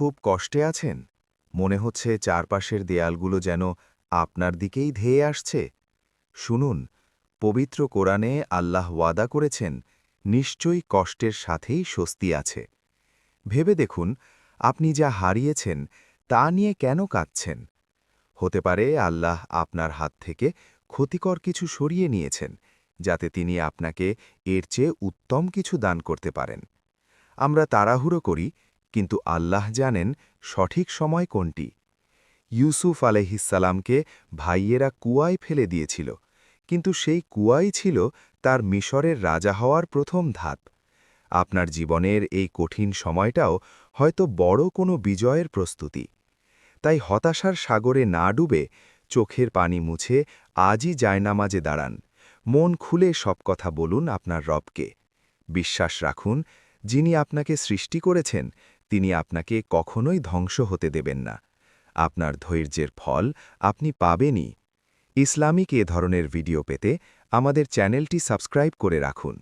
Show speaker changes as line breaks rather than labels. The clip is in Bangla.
খুব কষ্টে আছেন? মনে হচ্ছে চারপাশের দেয়ালগুলো যেন আপনার দিকেই ধেয়ে আসছে। শুনুন, পবিত্র কোরআনে আল্লাহ ওয়াদা করেছেন, নিশ্চয়ই কষ্টের সাথেই স্বস্তি আছে। ভেবে দেখুন, আপনি যা হারিয়েছেন, তা নিয়ে কেন কাঁদছেন? হতে পারে আল্লাহ আপনার হাত থেকে ক্ষতিকর কিছু সরিয়ে নিয়েছেন, যাতে তিনি আপনাকে এর চেয়ে উত্তম কিছু দান করতে পারেন। আমরা তাড়াহুড়ো করি কিন্তু আল্লাহ জানেন সঠিক সময় কোনটি। ইউসুফ আলহিসাল্লামকে ভাইয়েরা কুয়ায় ফেলে দিয়েছিল, কিন্তু সেই কুয়াই ছিল তার মিশরের রাজা হওয়ার প্রথম ধাপ। আপনার জীবনের এই কঠিন সময়টাও হয়তো বড় কোনো বিজয়ের প্রস্তুতি। তাই হতাশার সাগরে না ডুবে চোখের পানি মুছে আজই জায়নামাজে দাঁড়ান। মন খুলে সব কথা বলুন আপনার রবকে। বিশ্বাস রাখুন, যিনি আপনাকে সৃষ্টি করেছেন তিনি আপনাকে কখনোই ধ্বংস হতে দেবেন না। আপনার ধৈর্যের ফল আপনি পাবেনই। ইসলামিক এ ধরনের ভিডিও পেতে আমাদের চ্যানেলটি সাবস্ক্রাইব করে রাখুন।